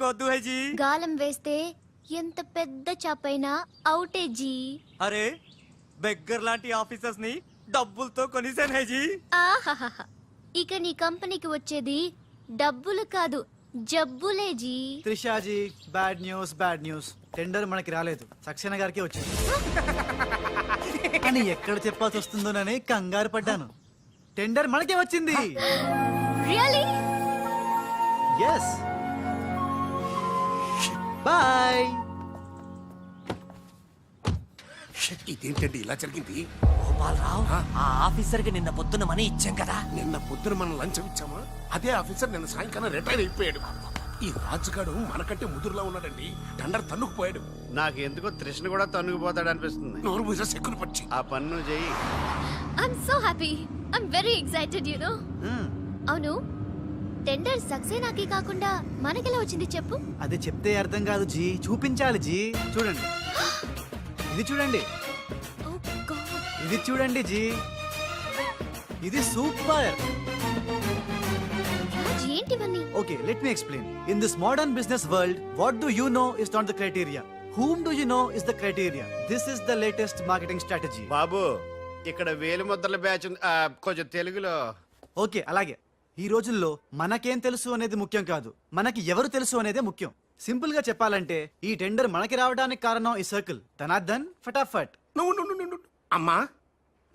పెట్టుకోవద్దు హైజీ గాలం వేస్తే ఎంత పెద్ద చాపైనా అవుటేజీ అరే బెగ్గర్ లాంటి ఆఫీసర్స్ని డబ్బులతో కొనిసాను హైజీ ఆహాహా ఇక నీ కంపెనీకి వచ్చేది డబ్బులు కాదు జబ్బులే జబ్బులేజీ త్రిషాజీ bad news bad news. Tender మనకి రాలేదు. సక్సేనా గారికి వచ్చింది. కానీ ఎక్కడ చెప్పాల్సి వస్తుందోనని కంగారు పడ్డాను. టెండర్ మనకే వచ్చింది. Really yes bye. షట్, ఇదేంటండి? ఇలా జరిగింది? గోపాలరావు ఆ? ఆఫీసర్కి నిన్న పొద్దున్న మనీ ఇచ్చాం కదా. నిన్న పొద్దున మనం లంచం ఇచ్చామా? అదే ఆఫీసర్ నిన్న సాయంకాలం రిటైర్ అయిపోయాడు. ఈ రాజుగాడు మనకంటే ముదురులా ఉన్నాడండి. టండర్ తన్నుకుపోయాడు. నాకు ఎందుకో తృష్ణ కూడా తన్నుకుపోతాడు అనిపిస్తుంది. నోరు పూజ సెక్కులు పచ్చి ఆ పన్ను చెయ్యి. I'm so happy I'm very excited you know అవును టెండర్ సక్సేనాకి కాకుండా మనకెలా వచ్చింది చెప్పు? అది చెప్తే అర్థం కాదు జీ. చూపించాలి జీ. చూడండి. ఇది చూడండి. Oh god. ఇది చూడండి జీ. ఇది super. ఏంటివన్నీ okay let me explain. In this modern business world what do you know is not the criteria. Whom do you know is the criteria. This is the latest marketing strategy. బాబు ఇక్కడ వేలు ముద్రల batch కొంచెం తెలుగులో. Okay అలాగే. ఈ రోజుల్లో మనకేం తెలుసు అనేది ముఖ్యం కాదు. మనకి ఎవరు తెలుసు అనేదే ముఖ్యం. సింపుల్గా చెప్పాలంటే ఈ టెండర్ మనకి రావడానికి కారణం ఈ సర్కిల్. ధనార్దన్ ఫటాఫట్. నువ్వు నువ్వు నువ్వు నువ్వు అమ్మా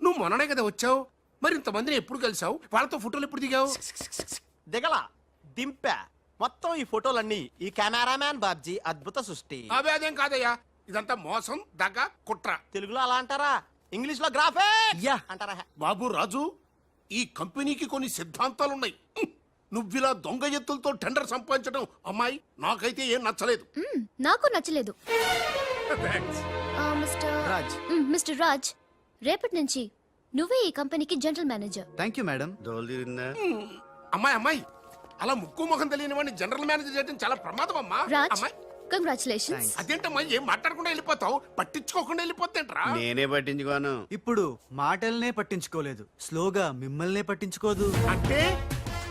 నువ్వు మొన్ననే కదా వచ్చావు. మరి ఇంతమందిని ఎప్పుడు కలిసావు? వాళ్ళతో ఫోటోలు ఎప్పుడు దిగావు? దిగల. దింపా. మొత్తం ఈ ఫోటోలన్నీ ఈ కెమెరామ్యాన్ బాబ్జీ అద్భుత సృష్టి. అవే అదేం కాదయ్యా. ఇదంతా మోసం దగ్గ కుట్ర. తెలుగులో అలా అంటారా? ఇంగ్లీష్లో గ్రాఫే! యా. అంటారా? బాబు రాజు ఈ కంపెనీకి కొన్ని సిద్ధాంతాలున్నాయి. నువ్విలా దొంగ ఎత్తులతో టెండర్ సంపాదించడం అమ్మాయి నాకైతే ఏం నచ్చలేదు. మ్మ్, నాకు నచ్చలేదు. Thanks. ఆ, మిస్టర్ రాజ్. మ్మ్, మిస్టర్ రాజ్ రేపటి నుంచి నువ్వే ఈ కంపెనీకి general manager. Thank you madam అమ్మాయి అమ్మాయి అలా ముక్కు ముఖం తెలియని వాడిని జనరల్ మేనేజర్ చేయడం చాలా ప్రమాదం అమ్మా. రాజ్ అమ్మాయి. కంగ్రాచులేషన్స్ అదేంటమ్మా ఏం మాట్లాడకుండా వెళ్ళిపోతావు? పట్టించుకోకుండా వెళ్ళిపోతేంట్రా నేనే పట్టించుకోను. ఇప్పుడు మాటల్నే పట్టించుకోలేదు. స్లోగా మిమ్మల్నే పట్టించుకోదు. అంటే?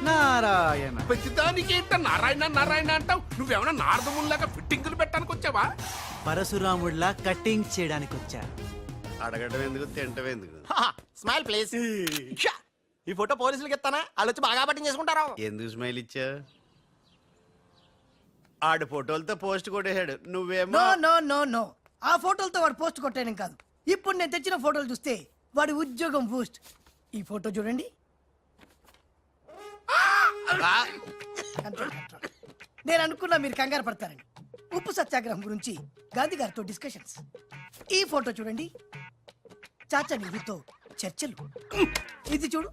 నారాయణ. ప్రతిదానికి ఏంట నారాయణ నారాయణ అంటావు? నువ్వేమన్నా నారదముల్లాగా ఫిట్టింగులు పెట్టడానికి వచ్చావా? పరశురాముడిలా కటింగ్ చేయడానికి వచ్చా? అడగడం ఎందుకు తింటం ఎందుకు? Smile please. ఈ ఫోటో పోలీసులకి ఇస్తానా? వాళ్ళు వచ్చి బాగా పట్టింగ్ చేసుకుంటారు? ఎందుకు స్మైల్ ఇచ్చా ఆడు ఫోటోలతో పోస్ట్ కొట్టేశాడు. నువ్వేమో నో నో నో నో. ఆ ఫోటోలతో వాడు పోస్ట్ కొట్టేయడం కాదు. ఇప్పుడు నేను తెచ్చిన ఫోటోలు చూస్తే వాడి ఉద్యోగం బూస్ట్ ఈ ఫోటో చూడండి. నేను అనుకున్నా మీరు కంగారు పడతారని. ఉప్పు సత్యాగ్రహం గురించి గాంధీ గారితో డిస్కషన్స్ ఈ ఫోటో చూడండి. చాచా నెహ్రూతో చర్చలు. ఇది చూడు.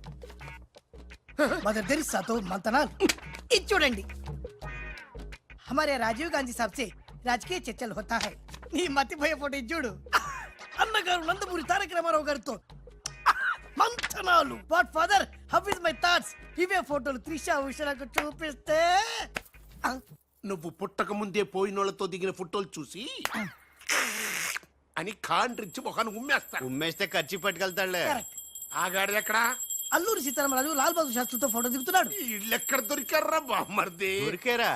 మదర్ తెరిసాతో మంతనాలు ఇది చూడండి. हमारे राजीव गांधी साहब से రాజకీయ చర్చలు होता है నీ మతిపోయే ఫోటో ఇది చూడు అన్నగారు నందమూరి తారక రామారావు గారితో మంథనాలు what father how is my thoughts ఇవే ఫోటోలు త్రిషా ఉషలకు చూపిస్తే ఆ, నువ్వు పుట్టక ముందే పోయినోళ్లతో దిగిన ఫోటోలు చూసి అని కాండ్రించి ముఖాన్ని ఉమ్మేస్తా ఉమ్మేస్తే ఖర్చు పట్టుకెళ్తాడులే correct. ఆగాడు ఎక్కడా అల్లూరి సీతారామరాజు లాల్ బహదూర్ శాస్త్రితో ఫోటో దిగుతున్నాడు వీళ్ళెక్కడ దొరికారా బామ్మర్ది ఊరికేరా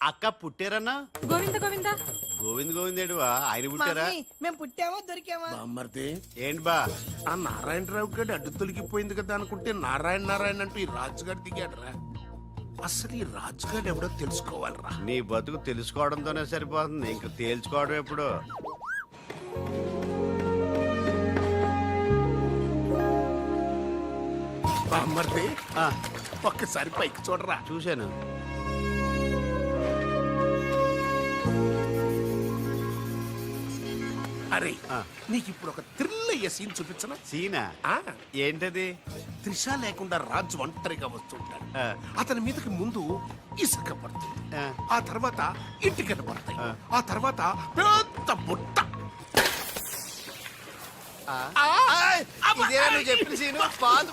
అక్క పుట్టారన్నా? గోవింద గోవింద. గోవింద్ గోవింద్ ఏడువా? ఆయన పుట్టారా? మమ్మీ, మేము పుట్టామా దొరికామా? బామ్మర్ది. ఏంటి బా? ఆ నారాయణరావు గారి అడ్డు తొలగిపోయింది కదా అనుకుంటే నారాయణ నారాయణ అంటూ ఈ రాజుగారు దిగాడురా. అసలు ఈ రాజుగారు ఎవడో తెలుసుకోవాలిరా. నీ బతుకు తెలుసుకోవడంతోనే సరిపోతుంది. ఇంక తేల్చుకోవడం ఎప్పుడు? బామ్మర్ది ఆ, ఒక్కసారి పైకి చూడరా. చూశాను. అరే. నీకు ఇప్పుడు ఒక థ్రిల్ అయ్యే సీన్ చూపించనా? సీనా? ఆ, ఏంటది? త్రిష లేకుండా రాజు ఒంటరిగా వస్తుంటాడు. అతని మీదకి ముందు ఇసుక పడుతుంది. ఆ. తర్వాత ఇటుకలు పడతాయి. ఆ. తర్వాత పెద్ద బుట్ట. ఇదేనా నువ్వు చెప్పిన సీను? పాదు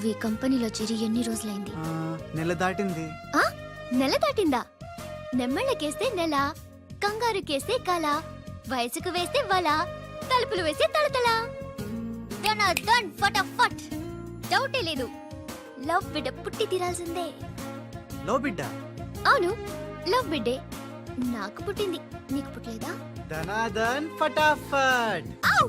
నువ్వు ఈ కంపెనీలో చేరి ఎన్ని రోజులైంది? ఆ, నెల దాటింది. ఆ? నెల దాటిందా? నెమ్మళ్ళకేస్తే నెల కంగారుకేస్తే కల వయసుకు వేస్తే వల తలుపులు వేస్తే తడతల డన్ డన్ ఫటాఫట్ డౌటే లేదు. లవ్ బిడ్డ పుట్టి తీరాల్సిందే. లో బిడ్డ? అవును లవ్ బిడ్డే. నాకు పుట్టింది. నీకు పుట్టలేదా? ధనాదన్ ఫటాఫట్. ఔ!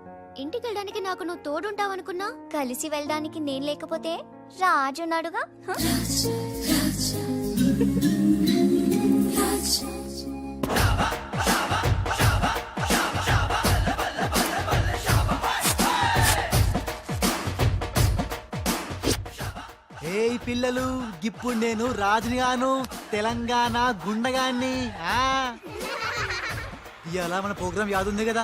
ఇంటికి వెళ్ళడానికి నాకు నువ్వు తోడుంటావనుకున్నా? కలిసి వెళ్ళడానికి నేను లేకపోతే రాజు ఉన్నాడుగా? ఏ ఏయ్ పిల్లలు ఇప్పుడు నేను రాజునిగాను తెలంగాణ గుండగాన్ని ఇలా మన ప్రోగ్రామ్ యాదుంది కదా?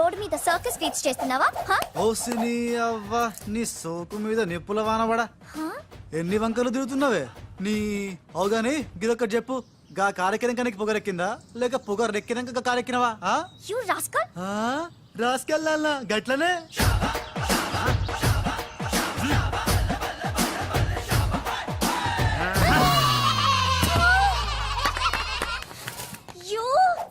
రోడ్ మీద సర్కస్ ఫీట్స్ చేస్తున్నావా హ? ఓసిని అవ్వ నీ సోకు మీద నిప్పుల వానబడా హ? ఎన్ని వంకలు తిరుగుతున్నావే నీ అవుగాని గిదొక్కటి చెప్పు గా కారెక్కినాక నీకు పొగరెక్కిందా లేక పొగరెక్కినాక గా కారెక్కినవా ఆ? You rascal! ఆ? రాసుకెళ్ళాలా గట్లనే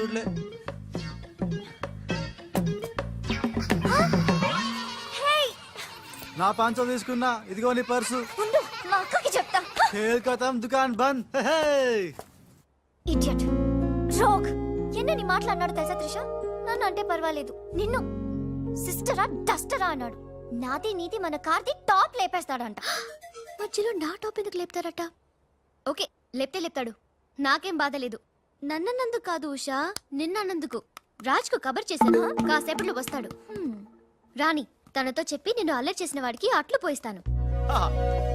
చూడలే. నా పాంచో తీసుకున్నా ఇదిగో నీ పర్సు. ఉండు మా అక్కకి చెప్తా. ఖేల్ కథం దుకాన్ బంద్. ఇడియట్. రోగ్ ఎన్నని మాట్లాడినాడు తెలుసా త్రిష? నన్ను అంటే పర్వాలేదు. నిన్ను సిస్టరా డస్టరా అన్నాడు. నాది నీది మన కార్ది టాప్ లేపేస్తాడంట. మధ్యలో నా టాప్ ఎందుకు లేపుతారట? ఓకే లేపితే లేపుతాడు. నాకేం బాధ లేదు. నన్నన్నందుకు కాదు ఉషా నిన్నన్నందుకు. రాజ్కు కబర్ చేశాను కాసేపట్లో వస్తాడు. రాణి తనతో చెప్పి నిన్ను అల్లరి చేసిన వాడికి అట్లు పోయిస్తాను.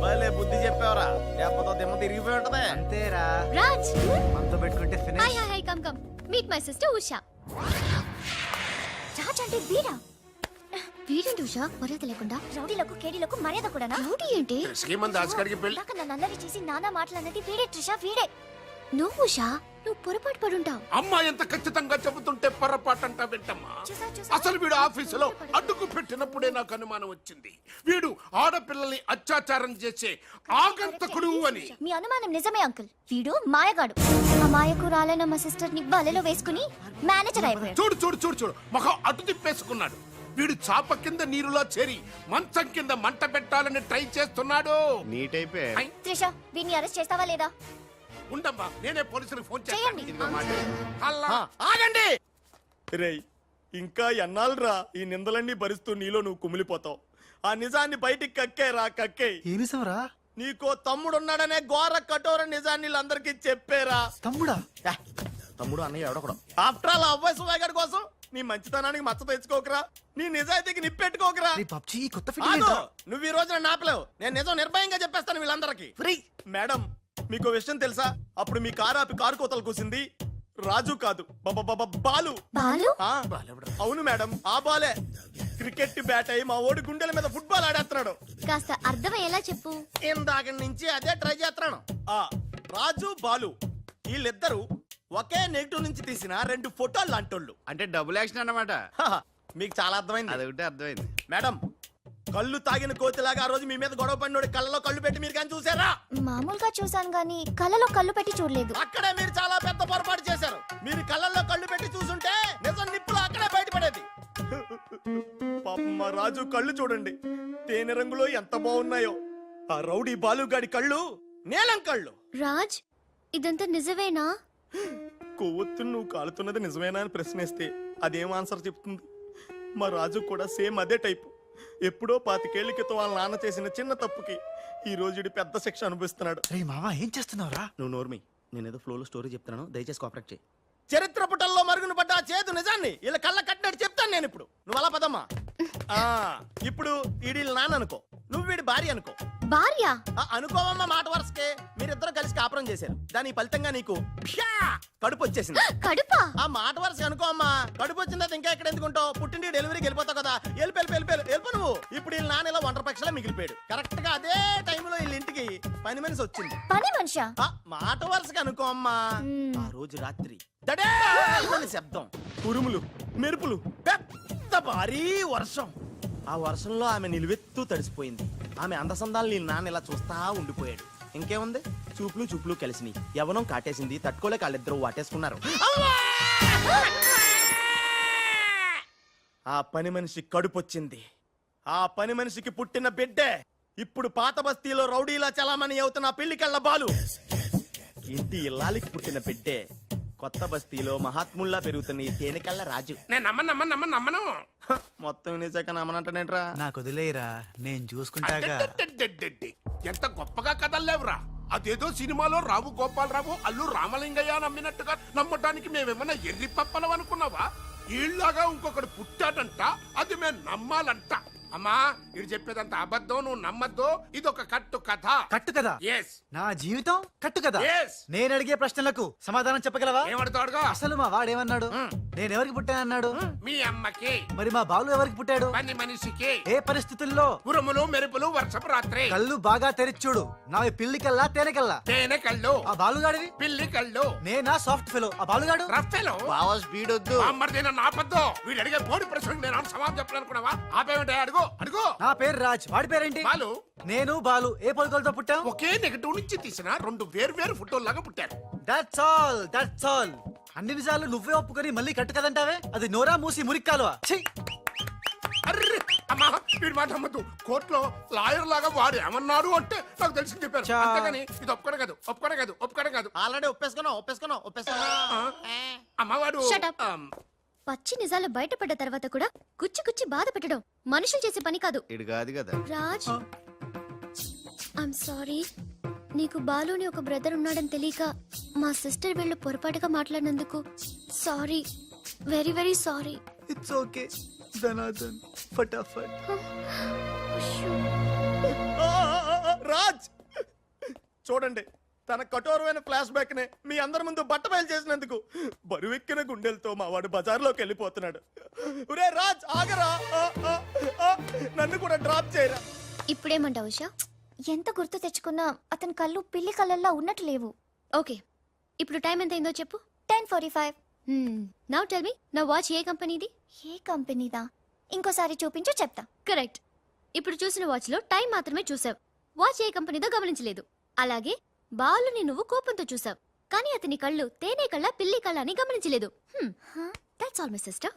భలే బుద్ధి చెప్పావరా. లేకపోతే దిమ్మ తిరిగిపోయి ఉంటదే. అంతేరా. రాజ్! మనతో పెట్టుకుంటే hi hi hi come come. Meet my sister Usha. Raj అంటే వీడా? వీడేంటి ఉషా? మర్యాద లేకుండా? రౌడీలకు కేడీలకు మర్యాద కూడా రౌడీ ఏంటి? శ్రీమంత్ పెళ్ళి నన్ను అల్లరి చేసి నానా మాట్లాడినది వీడే ట్రిషా వీడే. నువ్వు ఉషా నువ్వు పొరపాటు పడుంటావు. అమ్మా ఎంత ఖచ్చితంగా చెబుతుంటే పొరపాటంట వింటమ్మా. చూసా, చూసా. అసలు వీడు ఆఫీసులో అడ్డుకు పెట్టినప్పుడే నాకు అనుమానం వచ్చింది. వీడు ఆడపిల్లల్ని అత్యాచారం చేసే ఆగంతకుడు అని. మీ అనుమానం నిజమే అంకుల్. వీడు మాయగాడు. ఆ మాయకు రాలైన మా సిస్టర్ని బలలో వేసుకుని మేనేజర్ అయిపోయాడు. చూడు చూడు చూడు చూడు. మొహం అటు తిప్పేసుకున్నాడు. వీడు చాప కింద నీరులో చేరి మంచం కింద మంట పెట్టాలని ట్రై చేస్తున్నాడు. నీట్ అయిపోయి త్రిష వీడిని అరెస్ట్ చేస్తావా లేదా? ఉండమ్మా నేనే పోలీసులకు ఫోన్ చేయండి. హల్లా. ఆగండి. రేయ్ ఇంకా ఎన్నాళ్ళరా ఈ నిందలన్నీ భరిస్తూ నీలో నువ్వు కుమిలిపోతావు? ఆ నిజాన్ని బయటికి కక్కేరా కక్కే. ఏ నిజంరా? నీకో తమ్ముడున్నాడనే ఘోర కఠోర నిజాన్ని వీళ్ళందరికీ చెప్పేరా. తమ్ముడా? తమ్ముడు అన్నయ్య ఎవడకూడదు ఆఫ్టర్ ఆల్ అవ్వాయి సువాగడ్ కోసం నీ మంచితనానికి మచ్చ తెచ్చుకోకరా. నీ నిజాయితీకి నిప్పెట్టుకోకరా. రే పబ్జి కొత్త ఆగు! ఫిట్టింగ్ నువ్వు ఈ రోజున నాపలేవు. నేను నిజం నిర్భయంగా చెప్పేస్తాను వీళ్ళందరికీ. మేడం మీకు విషయం తెలుసా? అప్పుడు మీ కారు ఆపి కారు కోతలు కూసింది రాజు కాదు. బబబబ బాలు. బాలు? ఆ, అవును మేడం ఆ బాలే. క్రికెట్ బ్యాట్ అయి మా ఓడి గుండెల మీద ఫుట్బాల్ ఆడేస్తున్నాడు. కాస్త అర్థమయ్యేలా చెప్పు. ఇందాక నుంచి అదే ట్రై చేస్తున్నాను. ఆ రాజు బాలు వీళ్ళిద్దరూ ఒకే నెగిటివ్ నుంచి తీసిన రెండు ఫోటోలు లాంటోళ్ళు. అంటే డబుల్ యాక్షన్ అన్నమాట. హహ, మీకు చాలా అర్థమైంది. అదొకటి అర్థమైంది. మేడం కళ్ళు తాగిన కోతిలాగా ఆ రోజు మీ మీద గొడవ పడినోడి కళ్ళలో కళ్ళు పెట్టి మీరు కానీ చూసారా? మామూలుగా చూసాను గానీ కళ్ళలో కళ్ళు పెట్టి చూడలేదు. అక్కడే మీరు చాలా పెద్ద పొరపాటు చేశారు. మీరు కళ్ళల్లో కళ్ళు పెట్టి చూసుంటే నిజం నిప్పులు అక్కడే బయటపడేది. పాపం మా రాజు కళ్ళు చూడండి. తేనె రంగులో ఎంత బాగున్నాయో. ఆ రౌడీ బాలుగాడి కళ్ళు నీలం కళ్ళు. రాజ్ ఇదంతా నిజమేనా? కొవ్వొత్తు నువ్వు కాలుతున్నది నిజమేనా అని ప్రశ్నిస్తే అదేం ఆన్సర్ చెప్తుంది? మా రాజు కూడా సేమ్ అదే టైపు. ఎప్పుడో పాతికేళ్ళ క్రితం వాళ్ళ నాన్న చేసిన చిన్న తప్పుకి ఈ రోజు పెద్ద శిక్ష అనుభవిస్తున్నాడు. రే మామ ఏం చేస్తున్నావురా? నువ్వు నోర్మి నేనేదో ఫ్లోలో స్టోరీ చెప్తున్నాను దయచేసి కాపరేట్ చేయి చరిత్ర పుటల్లో మరుగున పడ్డ ఆ చేదు నిజాన్ని ఇలా కళ్ళ కట్టినట్టు చెప్తాను నేను ఇప్పుడు. నువ్వు అలా పదమ్మా. ఆ, ఇప్పుడు ఈడి నాన్న అనుకో. నువ్వు వీడి భార్య అనుకో. భార్య? ఆ, అనుకోవమ్మ మాట వరుసకే. కలిసి కాపురం చేశారు. దాని ఫలితంగా నీకు ప్యా! కడుపు వచ్చేసింది. కడుపా? ఆ మాట వరుస అనుకో అమ్మా. కడుపు వచ్చిన తర్వాత ఇంకా ఎక్కడ ఎందుకుంటావు? పుట్టింటి డెలివరీకి వెళ్ళిపోతావు కదా. వెళ్ళి వెళ్ళి వెళ్ళి వెళ్ళి వెళ్ళిపో నువ్వు. ఇప్పుడు వీళ్ళ నాన్న ఇలా ఒంటరి పక్షలా మిగిలిపోయాడు. కరెక్ట్గా అదే టైంలో వీళ్ళ ఇంటికి పని మనిషి వచ్చింది. పని మనిషా? ఆ మాట వరుసగా అనుకో అమ్మా. మ్మ్. ఆ రోజు రాత్రి దడేల్మని శబ్దం. ఉరుములు మెరుపులు పెద్ద భారీ వర్షం. ఆ వర్షంలో ఆమె నిలువెత్తు తడిసిపోయింది. ఆమె అందసందాలు నీ నాన్న ఇలా చూస్తా ఉండిపోయాడు. ఇంకేముంది? చూపులు చూపులు కలిసినాయి. యవనం కాటేసింది తట్టుకోలేక వాళ్ళిద్దరూ వాటేసుకున్నారు. ఆ పని మనిషి కడుపొచ్చింది. ఆ పని మనిషికి పుట్టిన బిడ్డే. ఇప్పుడు పాత బస్తీలో రౌడీలా చలామణి అవుతున్న ఆ పెళ్ళికళ్ళ బాలు. ఇంటి ఇల్లాలికి పుట్టిన బిడ్డే? కొత్త బస్తీలో మహాత్ముల్లా పెరుగుతున్న ఈ తేనెకళ్ళ రాజు. నేను నమ్మను నమ్మను నమ్మను నమ్మను. మొత్తం వినేశాక నమ్మనంటనేట్రా? నాకు వదిలేయరా నేను చూసుకుంటాగా. అడ్డడ్డడ్డడ్డడ్డి. ఎంత గొప్పగా కథలు లేవురా. అదేదో సినిమాలో రావు గోపాలరావు అల్లు రామలింగయ్య నమ్మినట్టుగా నమ్మటానికి మేమేమన్నా ఎర్రి పప్పలం అనుకున్నావా? ఈళ్ళగా ఇంకొకడు పుట్టాడంట అది మేము నమ్మాలంట. అమ్మా ఇది చెప్పేదంత అబద్ధం నువ్వు నమ్మద్దు. ఇది ఒక కట్టు కథ. కట్టు కదా ఎస్ నా జీవితం కట్టు కదా Yes. నేను అడిగే ప్రశ్నలకు సమాధానం చెప్పగలవా? ఏమడతాడుగా అసలు మా వాడేమన్నాడు? మ్. నేను ఎవరికి పుట్టానన్నాడు? మీ అమ్మకి. మరి మా బాలు ఎవరికి పుట్టాడు? పని మనిషికి. ఏ పరిస్థితుల్లో? ఉరుములు మెరుపులు వర్షపు రాత్రి. కళ్ళు బాగా తెరిచూడు నావి పిల్లికల్లా తేనెకల్లా తేనె కళ్ళు. ఆ బాలుగాడివి? పిల్లి కళ్ళు. నేనా సాఫ్ట్ ఫెలో ఆ బాలుగాడు? రఫెలో బావా స్పీడ్ వద్దు. బామ్మర్దైన నాపద్దు వీడు అడిగే పోటీ ప్రశ్నకు నేను సమాధానం చెప్పాలనుకున్నావా? ఆపేమిటే అడుగు. అడుగు. నా పేరు రాజ్. వాడి పేరేంటి? బాలు. నేను బాలు. ఏ పొలకలతో పుట్టాం ఒకే నెగటివ్ నుంచి తీసిన రెండు వేరు వేరు ఫోటోల్లాగా పుట్టారు దట్స్ ఆల్ దట్స్ ఆల్ అన్ని నిజాలు నువ్వే ఒప్పుకొని మళ్ళీ కట్టు కదంటావే? అది నోరా మూసి మురిక్కాలువా ఛీ! అర్రే! అమ్మా వీడి మాట నమ్మద్దు. కోర్టులో లాయర్ లాగా వాడు ఏమన్నాడు అంటే నాకు తెలిసి చెప్పారు. చా. అంతేగాని ఇది ఒప్పుకోడం కాదు ఒప్పుకోడం కాదు ఒప్పుకోడం కాదు. ఆల్రెడీ ఒప్పేసుకున్నావు ఒప్పేసుకున్నావు ఒప్పేసుకున్నావు. ఆ, అమ్మవాడు Shut up. పచ్చి నిజాలు బయటపడ్డ తర్వాత కూడా గుచ్చి గుచ్చి బాధ పెట్టడం మనుషులు చేసే పని కాదు. కాదు కదా. రాజ్ ఐమ్ సారీ నీకు బాలుని ఒక బ్రదర్ ఉన్నాడని తెలియక మా సిస్టర్ వీళ్ళు పొరపాటుగా మాట్లాడినందుకు sorry very very sorry it's okay ధనాధన్ ఫటాఫట్. రాజ్! చూడండి. తన కఠోరమైన ఫ్లాష్ బ్యాక్ నే మీ అందరి ముందు బట్ట బయలు చేసినందుకు బరువెక్కిన గుండెలతో మా వాడు బజార్లోకి వెళ్ళిపోతున్నాడు. ఒరే రాజ్ ఆగరా? ఆ, ఆ, ఆ, నన్ను కూడా డ్రాప్ చేయరా? ఇప్పుడేమంటావు ఉషా? ఎంత గుర్తు తెచ్చుకున్నా అతని కళ్ళు పిల్లి కళ్ళల్లా ఉన్నట్టు లేవు. ఓకే ఇప్పుడు టైం ఎంత అయిందో చెప్పు. Ten forty five. Now tell me నా వాచ్ ఏ కంపెనీది? ఏ కంపెనీదా? ఇంకోసారి చూపించు చెప్తా. కరెక్ట్ ఇప్పుడు చూసిన వాచ్లో టైం మాత్రమే చూసావు. వాచ్ ఏ కంపెనీదో గమనించలేదు. అలాగే బాలుని నువ్వు కోపంతో చూసావు. కానీ అతని కళ్ళు తేనె కళ్ళ పిల్లి కళ్ళ అని గమనించలేదు. That's all my sister